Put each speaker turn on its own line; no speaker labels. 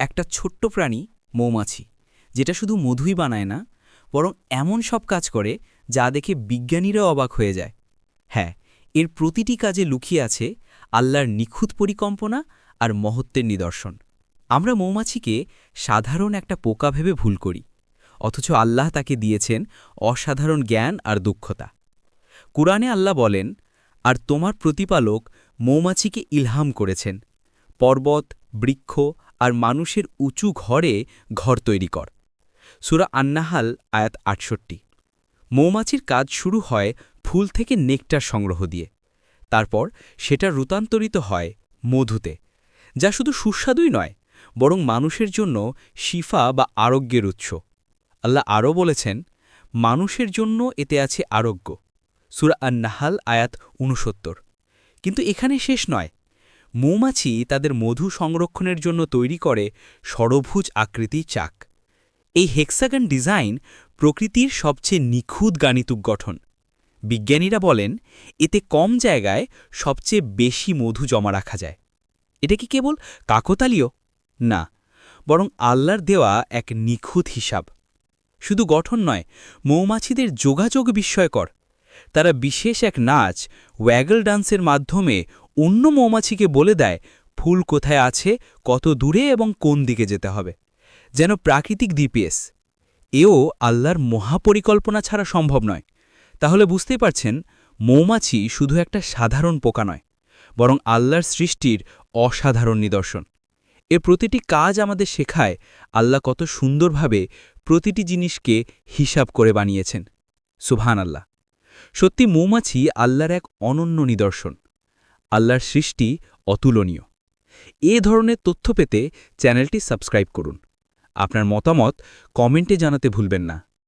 একটা ছোট্ট প্রাণী মৌমাছি, যেটা শুধু মধুই বানায় না, বরং এমন সব কাজ করে যা দেখে বিজ্ঞানীরাও অবাক হয়ে যায়। হ্যাঁ এর প্রতিটি কাজে লুকিয়ে আছে আল্লাহর নিখুঁত পরিকল্পনা আর মহত্বের নিদর্শন। আমরা মৌমাছিকে সাধারণ একটা পোকা ভেবে ভুল করি, অথচ আল্লাহ তাকে দিয়েছেন অসাধারণ জ্ঞান আর দক্ষতা। কুরআনে আল্লাহ বলেন, আর তোমার প্রতিপালক মৌমাছিকে ইলহাম করেছেন। পর্বত, বৃক্ষ আর মানুষের উঁচু ঘরে ঘর তৈরি কর। সুরা আন্নাহাল, আয়াত আটষট্টি। মৌমাছির কাজ শুরু হয় ফুল থেকে নেকটার সংগ্রহ দিয়ে। তারপর সেটা রূপান্তরিত হয় মধুতে, যা শুধু সুস্বাদুই নয়, বরং মানুষের জন্য শিফা বা আরোগ্যের উৎস। আল্লাহ আরও বলেছেন, মানুষের জন্য এতে আছে আরোগ্য। সুরা আন্নাহাল, আয়াত উনসত্তর কিন্তু এখানে শেষ নয়। মৌমাছি তাদের মধু সংরক্ষণের জন্য তৈরি করে সরভুজ আকৃতি চাক। এই হেক্সাগন ডিজাইন প্রকৃতির সবচেয়ে নিখুঁত গাণিতিক গঠন। বিজ্ঞানীরা বলেন, এতে কম জায়গায় সবচেয়ে বেশি মধু জমা রাখা যায়। এটা কি কেবল কাকতালীয়? না, বরং আল্লাহর দেওয়া এক নিখুঁত হিসাব। শুধু গঠন নয়, মৌমাছিদের যোগাযোগ বিস্ময়কর। তারা বিশেষ এক নাচ, ওয়াগল ডান্সের মাধ্যমে অন্য মৌমাছিকে বলে দেয়, ফুল কোথায় আছে, কত দূরে এবং কোন দিকে যেতে হবে? যেন প্রাকৃতিক ডিপিএস এও আল্লাহর মহাপরিকল্পনা ছাড়া সম্ভব নয়। তাহলে বুঝতেই পারছেন, মৌমাছি শুধু একটা সাধারণ পোকা নয়, বরং আল্লাহর সৃষ্টির অসাধারণ নিদর্শন। এর প্রতিটি কাজ আমাদের শেখায় আল্লাহ কত সুন্দরভাবে প্রতিটি জিনিসকে হিসাব করে বানিয়েছেন। সুবহান আল্লাহ সত্যি মৌমাছি আল্লাহর এক অনন্য নিদর্শন। আল্লাহর সৃষ্টি অতুলনীয়। এ ধরনের তথ্য পেতে চ্যানেলটি সাবস্ক্রাইব করুন। আপনার মতামত কমেন্টে জানাতে ভুলবেন না।